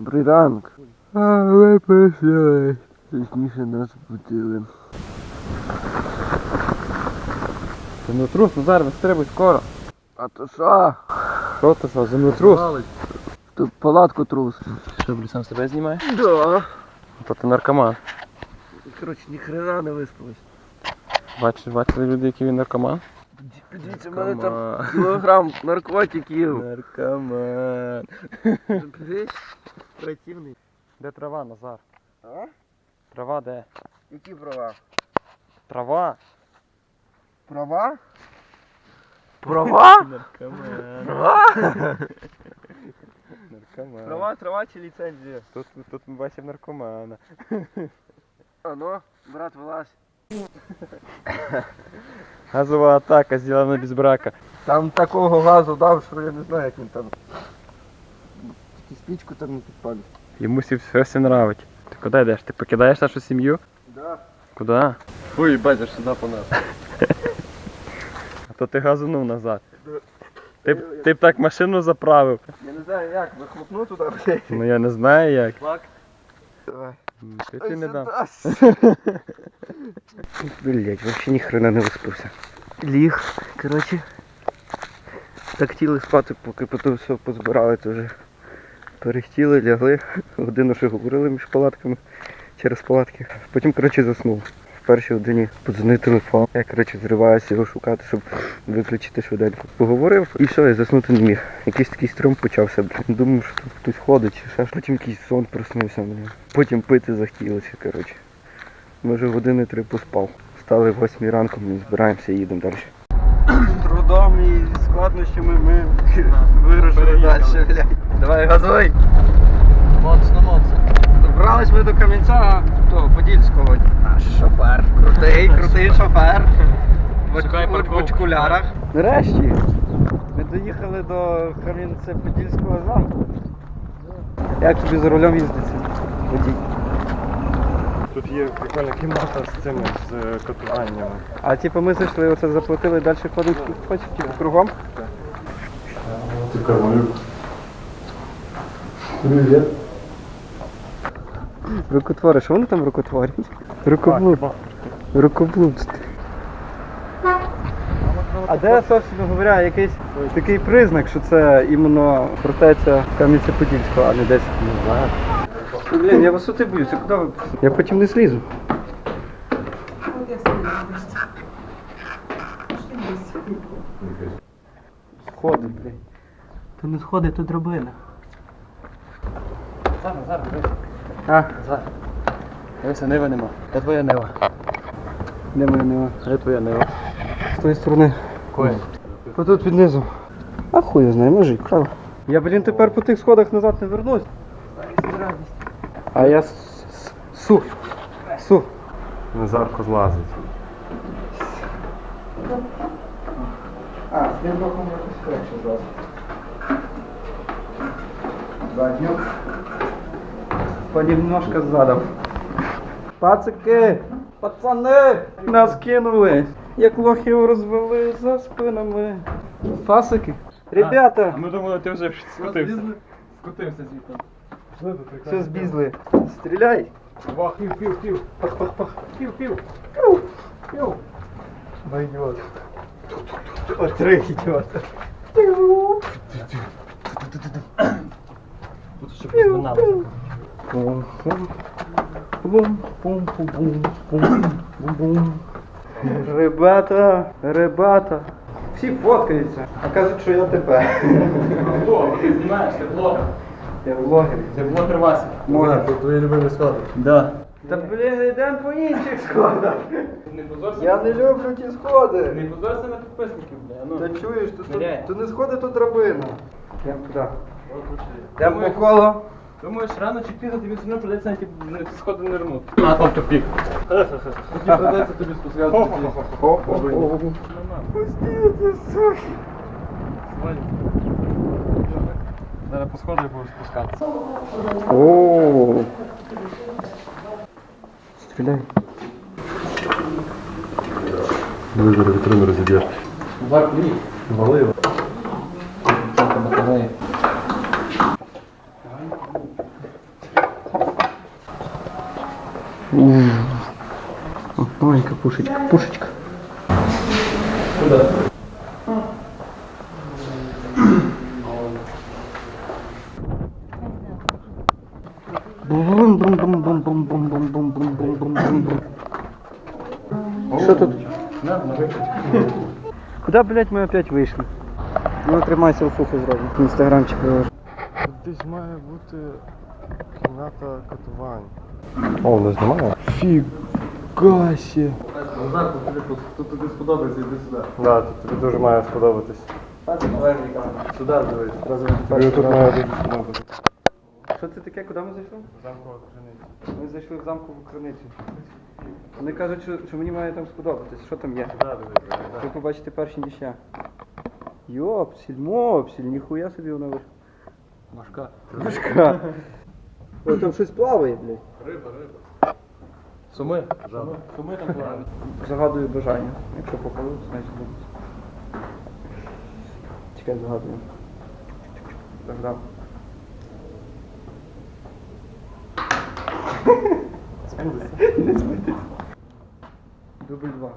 Добрий ранок. А ви просили. Пізніше нас будили. Землетрус, Назар, вистрибуй скоро. А то що? Що ти що, землетрус? Тут палатку трус. Що, блін, сам себе знімаєш? Да. То ти наркоман. Коротше, ніхрена не виспалась. Бачиш, бачили люди, які він наркоман? Дивіться, в мене там кілограм наркотиків. Наркоман. Противний. Де трава, Назар? А? Трава де? Які права? Трава. Права? Права? Наркоман. Права? Наркоман. Права, трава чи ліцензія? Тут, тут ми бачимо наркомана. А ну, брат, вилазь. Газова атака зроблена без брака. Там такого газу дав, що я не знаю, як він там. Тільки спічку там не підпалить. Йому все все нравить. Ти куди йдеш? Ти покидаєш нашу сім'ю? Да. Куди? Ой, бачиш, сюди по нас. А то ти газанув назад. Ти, б- ти б так машину заправив. Я не знаю як, вихлопну туди, блядь. Ну я не знаю як. Флаг. Давай. Ти, ти не дам. Блять, вообще ні хрена не виспався. Ліг, коротше. Так хотіли спати, поки потім все позбирали, то вже перехтіли, лягли. Годину ще говорили між палатками через палатки. Потім, коротше, заснув. В першій годині подзвонив телефон. Я, коротше, зриваюся його шукати, щоб виключити швиденько. Поговорив і все, я заснути не міг. Якийсь такий струм почався. Думав, що тут хтось ходить, чи ще. Потім якийсь сон проснувся, блін. Потім пити захотілося, коротше. Може години три поспав. Стали в 8 ранку, ми збираємося і їдемо далі. Трудом і складнощами ми вирушили далі, блядь. Давай газуй! Моцно, моцно. Добрались ми до Кам'янця того Подільського. Наш шофер. Крутий, крутий шофер. В, Шукай в парковку. очкулярах. Нарешті ми доїхали до Кам'янця-Подільського замку. Як тобі за рулем їздиться? Водій. Тут є прикольна кімната з цими з е, котуваннями. А типу ми зайшли, оце заплатили, далі ходимо хочеш, типу, кругом? Цікаво. Привіт. Рукотвори, що вони там рукотворять? Рукоблуд. Рукоблудство. А де, собственно говоря, якийсь такий признак, що це іменно фортеця Кам'янця-Подільського, а не десь. Не знаю. Блін, я висоти боюся, куди ви? Я потім не злізу. Сходи, блін. То не сходи, то драбина. Зараз, зараз, дивись. А, Зараз. Дивися, нива нема. Де твоя нива? де моя нема? Де твоя нива? З тої сторони. Кой? Отут під низом. А хуй я знаю, може і вкрав. Я, блін, тепер по тих сходах назад не вернусь. А я с- с- су. Су. Назарко злазить. А, з тим боком якось краще зразу. Задню. Понемножко задом. Пацики! Пацани! Нас кинули! Як лохів розвели за спинами. Пасики! Ребята! А ми думали, ти вже скотився. Скотився звідти. Все збізли. Стріляй! Вах, пів, пів, пів. Пах, пах, пах. Пів, пів. Пів. Ну идиот. О, три. Тут ще признали. Ребята, ребята. Всі фоткаються, а кажуть, що я тебе. Блог, ти знімаєш, ти блогер. Я блогер. Ти блогер Вася. Може. Тут твої любимі сходи. Да. Та блін, йдемо по інших сходах. Не позорся. Я не люблю ті сходи. Не позорся на підписників, бля. Ну. Та чуєш, то, то, то не сходи, то драбина. Йдемо куди? Йдемо по колу. Думаєш, рано чи пізно тобі все одно придеться на ті сходи нирнути. А, там тупік. Тоді придеться тобі спускатися. Пустите, суки. Зараз по сходу будеш спускатися. О. Стреляй. Диви, зараз вітрину розіб'єш. Вали його. О, маленька пушечка, пушечка. Куда? бум бум бум бум бум бум бум бум бум бум бум бум бум Що тут? На, на виключ. Куда, блядь, ми опять вийшли? Ну, тримай селфуху зробимо. В інстаграмчик виложу. Тут десь має бути кімната катувань. О, не знімає? Фігасі. Назар, тут тобі, тут тобі сподобається, йди сюди. Да, тут тобі дуже має сподобатись. Сюди дивись. Одразу Тобі тут має дуже сподобатись. Що це таке? Куди ми зайшли? Замкова криниця. Ми зайшли в замкову криницю. Вони кажуть, що, що мені має там сподобатись. Що там є? Да, дивись, Ви побачите перші ніща. Йопсіль, мопсіль, ніхуя собі вона вийшла. Важка. Важка. О, там щось плаває, блядь. Риба, риба. Суми? Суми, Суми там плавають. Загадую бажання. Якщо попаду, значить буде. Чекай, загадую. Загадав. Не спитись. Дубль два.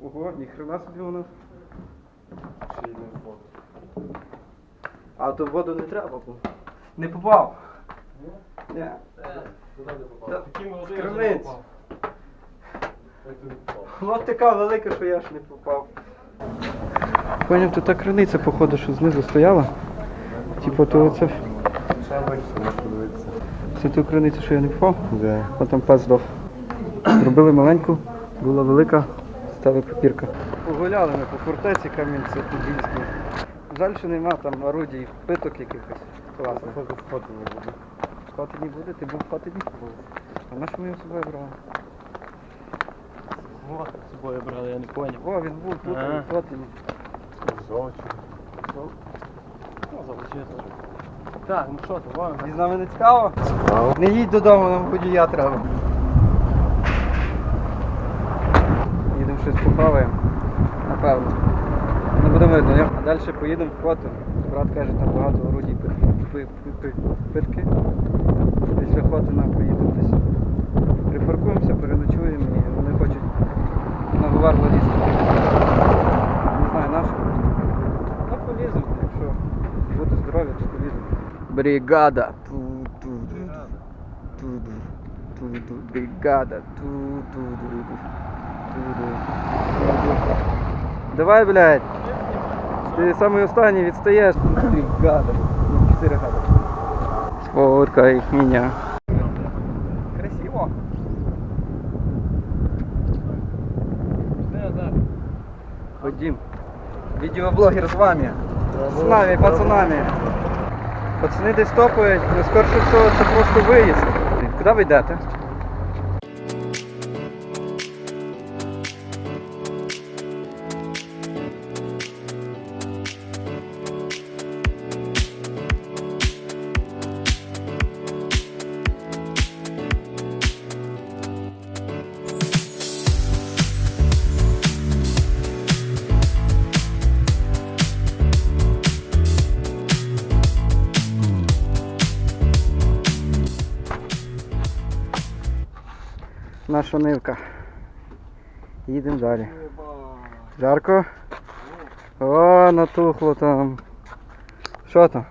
Ого, ніхрена собі у нас. Ще й не фото. А то в воду не треба було. Не попав. Ні. Туди не попав. Та- Такий молодий, я вже криниць. попав. Як ти не попав? От така велика, що я ж не попав. Поняв, то та криниця, походу, що знизу стояла. Типу, то це, Ще вище, подивитися. це ту криницю, що я не попав. Де? От там пес здох. Зробили маленьку, була велика, стала папірка. Погуляли ми по фортеці Кам'янці-Подільській. Жаль, що нема там орудій, питок якихось. Класно. Походу фото не буде. В Хотині буде? Ти був в Хотині? А на що ми його з собою брали? Вот, з собою брали, я не поняв. О, він був тут, А. в Хотині. Зовсім. Ну, залишити. Так, ну що ти, вон. І з нами не цікаво? Цікаво. Не їдь додому, нам водія треба. Їдемо щось похаваємо. Напевно. Не буде видно. Я- А далі поїдемо в Хотин. Брат каже, там багато орудій пит- пи- пи- пи- питки. Після Хотина поїдемо десь. Припаркуємося, переночуємо і вони хочуть на Гувар лізти. Не знаю, на що. Ну, поліземо, якщо бути здорові, то поліземо. Бригада. Бригада. Давай, блядь. Ти самий останній відстаєш. Бригада. Ну, Чотири гада. Сфоткай меня. Красиво. Ходім. Відеоблогер з вами. З нами, пацанами. Пацани десь топають, але скорше всього це просто виїзд. Куди ви йдете? Наша нивка. Їдемо далі. Жарко? О, натухло там. Що там?